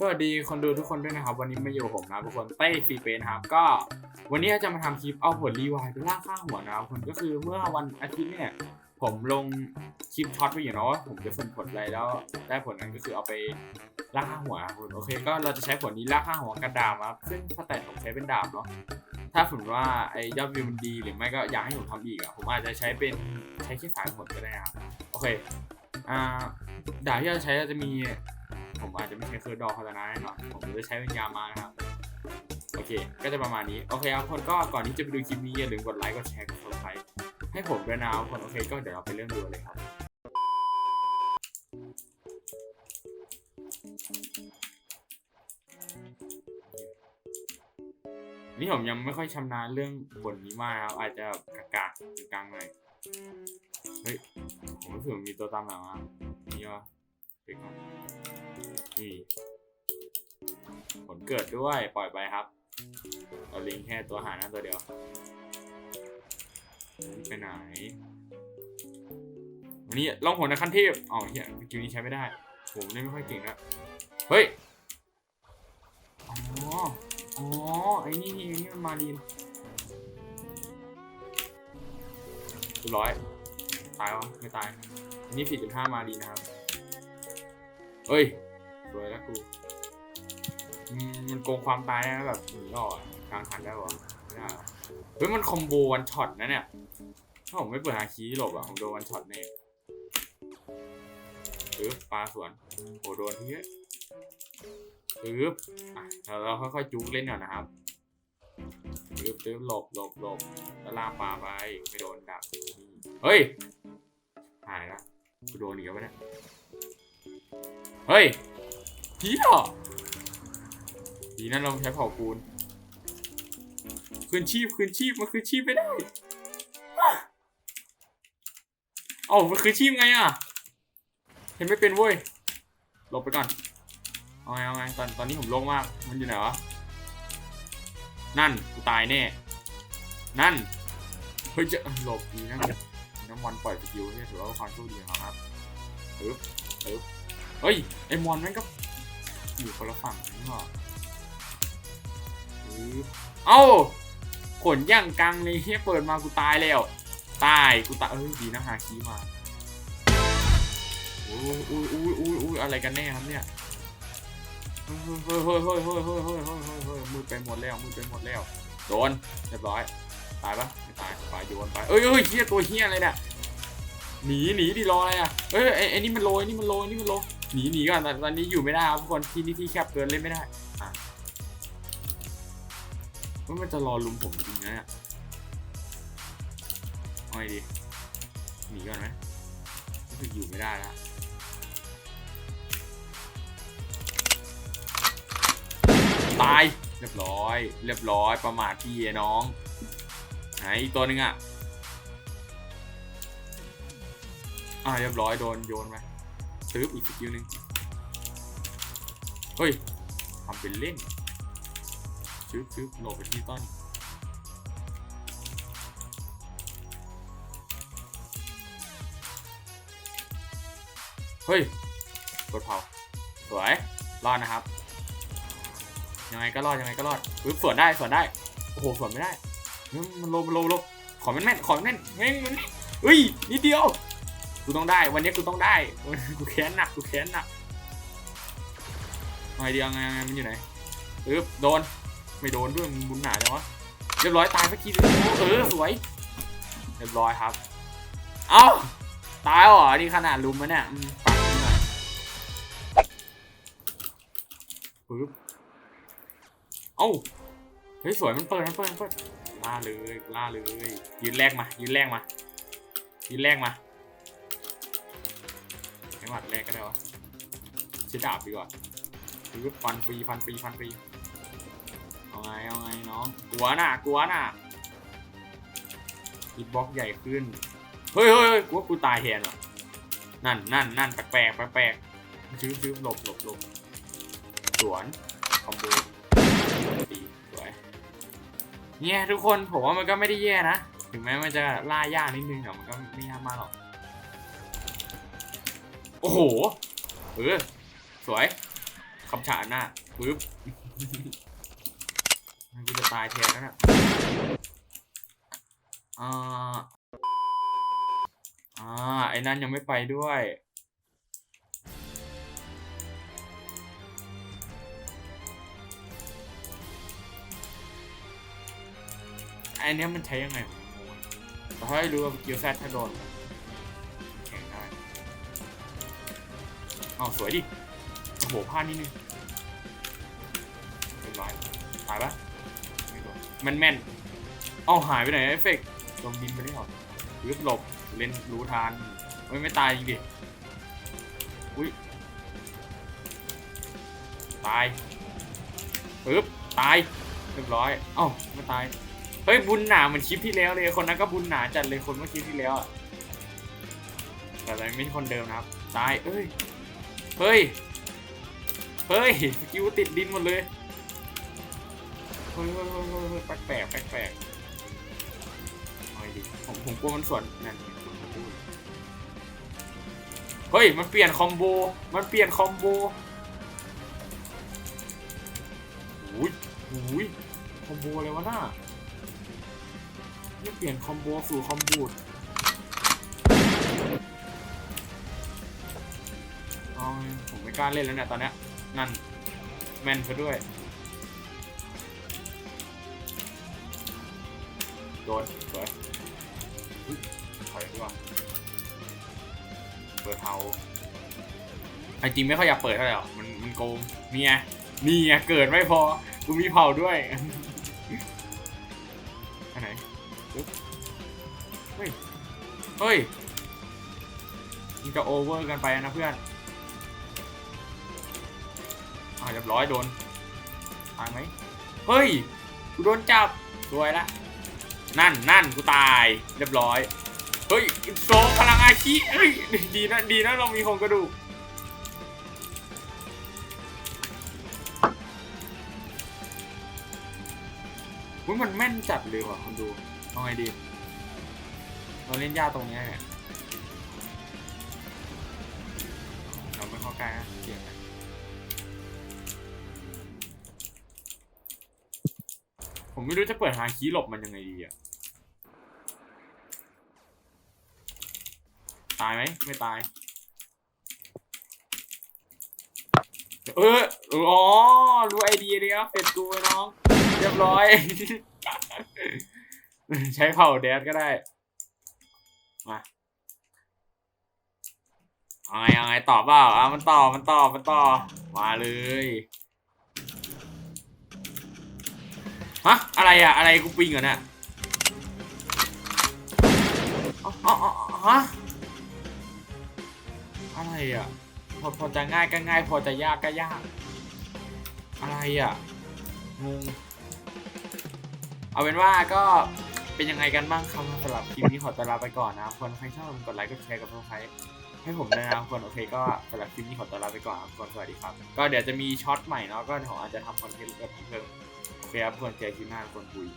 สวัสดีคนดูทุกคนด้วยนะครับ วันนี้มาอยู่ผมนะทุกคนเต้ฟรีเฟนะครับก็วันนี้จะมาทำคลิปเอาผลรีวายไปล่าข้างหัวนะครับคนก็คือเมื่อวันอาทิตย์เนี่ยผมลงคลิปช็อตไปอยู่เนาะว่าผมจะสุ่มผลอะไรแล้วได้ผลนั้นก็คือเอาไปล่าข้างหัวคุณโอเค ก็เราจะใช้ผลนี้ล่าข้างหัวกระดาษครับซึ่งสแตทผมใช้เป็นดาบเนาะถ้าสมว่าไอ้ยอดวิวมันดีหรือไม่ก็อยากให้ผมทำอีกอะผมอาจจะใช้เป็นใช้แค่สายผลก็ได้ครับโอเคอ่าดาบที่เราใช้เราจะมี ผมอาจจะไม่ใช้เคอร์ดอพัฒนาแน่นอนผมจะใช้เป็นยามานะครับ โอเค ก็จะประมาณนี้ โอเคครับทุกคนก็ก่อนที่จะไปดูคลิปนี้อย่าลืมกดไลค์ กดแชร์ กด subscribe ให้ผมด้วยนะครับคน โอเค ก็เดี๋ยวเราไปเริ่มดูเลยครับนี่ผมยังไม่ค่อยชำนาญเรื่องบทนี้มากครับ อาจจะกากากกลางหน่อยเฮ้ย ผมรู้สึกมีตัวตามหลังมานี่วะเด็กก่อน นี่ผลเกิดด้วยปล่อยไปครับเราลิงแค่ตัวหาหน้าตัวเดียวไปไหนวันนี้ลองผลในขั้นเทพอ๋อเฮียสกิลนี้ใช้ไม่ได้ ผมเล่นไม่ค่อยเก่งนะเฮ้ยอ๋ออ๋อไอ้นี่นี่นี่มันมาดีนร้อยตายวะไม่ตายนี่สี่จุดห้ามาดีนะครับเฮ้ย สวยแล้วกูมันโกงความตายนะแบบหนีออกกลางทันได้ปะไม่ได้เฮ้ยมันคอมโบวันช็อตนะเนี่ย ถ้าผมไม่เปิดฮาคีหลบอะผมโดนวันช็อตแน่ปึ๊บปลาสวนโอ้โดนทีเยอะปึ๊บอะเราค่อยๆจุกเล่นก่อนนะครับปึ๊บปึ๊บหลบหลบหลบแล้วลากปลาไปไม่โดนดับเฮ้ย หายละกูโดนอีกแล้วปะเนี่ย เฮ้ย เฮียดีนั่นเราใช้เผาปูนคืนชีพคืนชีพมันคืนชีพไม่ได้เอ้ามันคืนชีพไงอะเห็นไม่เป็นเว้ยหลบไปก่อนเอาไงเอาไงตอนตอนนี้ผมโล่งมากมันอยู่ไหนวะนั่นกูตายแน่ นั่นเฮ้ยจะหลบดีนะน้ำมันปล่อยสกิลเนี่ยถือว่าความโชคดีของครับปึ๊บปึ๊บเฮ้ยไอมอนแม่งก็ อยู่คนละฝั่งนี่หว่าอื้อเอ้าขนย่างกังเลยเฮียเปิดมากูตายแล้ว ตายกูตายเอ้ยดีนะหาคีมาอุ้ยอุ้ยอุ้ยอุ้ยอุ้ยอะไรกันแน่ครับเนี่ยเฮ้ยเฮ้ยเฮ้ยเฮ้ยเฮ้ยเฮ้ยเฮ้ยเฮ้ยมืดไปหมดแล้วมืดไปหมดแล้วโดนเรียบร้อยตายปะไม่ตายปลายโยนไปเอ้ยเอ้ยเฮียตัวเฮียอะไรเนี่ยหนีหนีดิรออะไรอะเอ้ยไอ้ไอ้นี่มันโรยนี่มันโรยนี่มันโรย หนีหนีก่อนตอนตอนนี้อยู่ไม่ได้ครับทุกคนที่นี่ที่แคบเกินเล่นไม่ได้อะว่ามันจะรอลุมผมจริงนะเนี่ยเอาไงดีหนีก่อนไหมรู้สึกอยู่ไม่ได้แล้วตายเรียบร้อย เรียบร้อยประมาทพี่ไอ้น้องไหนอีกตัวหนึงอะอ่าเรียบร้อยโดนโยนไป ซื้ออีกสกิลหนึ่งเฮ้ยทำเป็นเล่นชึบชึบโหลบไปที่ต้นเฮ้ย กดเผา สวย รอดนะครับ ยังไงก็รอด ยังไงก็รอดปึ๊บสวนได้สวนได้ โอ้โหสวนไม่ได้ มันโลมันโลมันโลขอแม่นแม่นขอแม่นแม่นแม่นเฮ้ย นิดเดียว กูต้องได้ วันนี้กูต้องได้ กูแค้นหนัก กูแค้นหนักเอาไงดีเอาไงเอาไงมันอยู่ไหนปึ๊บโดน ไม่โดนด้วยมึงบุญหนาจังวะ เรียบร้อยตายสักทีนึงเออสวย เรียบร้อยครับ เอ้า ตายเหรอ นี่ขนาดลุมมะเนี่ยปัดนิดหน่อยปึ๊บ เอ้า เฮ้ยสวยมันเปิดมันเปิดมันเปิดล่าเลยล่าเลย ยืนแรกมา ยืนแรกมา ยืนแรกมา หวัดแรกก็ได้วะช้ดดาบดีกว่าคือฟันฟรีฟันฟรีฟันฟรีเอาไงเอาไงน้องกลัวน่ะกลัวน่ะฮิตบ็อกใหญ่ขึ้นเฮ้ยเฮ้ยเฮ้ยกูว่ากูตายแทนว่ะนั่นนั่นนั่นแปลกแปลกแปลกชื้อชื้อหลบหลบหลบสวนคอมโบตีสวยเนี่ยทุกคนผมว่ามันก็ไม่ได้แย่นะ ถึงแม้มันจะล่ายากนิดนึงแต่มันก็ไม่ยากมากหรอก โอ้โหเออสวยคำฉานน่ะปึ๊บกูจะตายแทนแล้วน่ะอ่าอ่าไอ้นั่นยังไม่ไปด้วยไอ้เนี้ยมันใช้ยังไงผมงงแต่ถ้าให้รู้ว่าเกียวแซดถ้าโดน อ้าวสวยดิ โอ้โหพลาดนิดนึงเรียบร้อยตายปะไม่โดนแม่นแม่นอ้าหายไปไหนเอฟเฟกต์ลงดินไปได้หรอรึบหลบเล่นรู้ทานเฮ้ยไม่ตายจริงดิอุ้ยตายปึ๊บตายเรียบร้อยเอ้าไม่ตายเฮ้ยบุญหนาเหมือนคลิปที่แล้วเลยคนนั้นก็บุญหนาจัดเลยคนเมื่อคลิปที่แล้วอะแต่อะไรไม่ใช่คนเดิมนะครับตายเอ้ย เฮ้ย เฮ้ยสกิวติดดินหมดเลย เฮ้ยเฮ้ยเฮ้ยเฮ้ยแปลกแปลกแปลกเอาดีผมผมกลัวมันสวนนั่นเฮ้ย มันเปลี่ยนคอมโบ มันเปลี่ยนคอมโบอุ้ยอุ้ยคอมโบเลยวะน่าเนี่ยเปลี่ยนคอมโบสู่คอมบูด อาไงผมไม่กล้าเล่นแล้วเนี่ยตอนเนี้ยนั่นแม่นซะด้วย โดนสวยอุ๊ยถอยดีกว่าเปิดเทาไอจริงไม่ค่อยอยากเปิดเท่าไหร่หรอกมันมันโกงนี่ไงนี่ไงเกิดไม่พอกูมีเผาด้วยอันไหนเฮ้ยเฮ้ยมันจะโอเวอร์กันไปนะเพื่อน อ่าเรียบร้อยโดนตายไหมเฮ้ยกูโดนจับรวยละนั่นนั่นกูตายเรียบร้อยเฮ้ยโซพลังอาชีเฮ้ยดีนะดีนะเรามีโครงกระดูกมันแม่นจัดเลยว่ะคนดูเอาไงดีเราเล่นยากตรงเนี้ยเนี่ยเราไม่เข้าใกล้นะเสี่ยงนะ ผมไม่รู้จะเปิดหาคีย์หลบมันยังไงดีอะตายไหมไม่ตายเอออ๋อรู้ไอเดียเลยครับเป็ดกูไอ้น้อง เรียบร้อย ใช้เผาแดดก็ได้ มาเอาไงเอาไงตอบเปล่าอะมันตอบมันตอบมันตอบมาเลย ฮะอะไรอะอะไรกูปิงเหรอเนี่ยอ๋ออ๋อฮะอะไรอะพอพอจะง่ายก็ง่าย พอจะยากก็ยาก อะไรอะงงเอาเป็นว่าก็เป็นยังไงกันบ้างครับสำหรับคลิปนี้ขอตัวลาไปก่อนนะคนใครชอบกดไลค์กดแชร์กับทุกใครให้ผมด้วยนะคนโอเคก็สำหรับคลิปนี้ขอตัวลาไปก่อนครับคนสวัสดีครับ ก็เดี๋ยวจะมีช็อตใหม่เนาะก็เดี๋ยวอาจจะทำคอนเทนต์แบบเพิ่ม คครับคนใจคิดหน้าคนคุย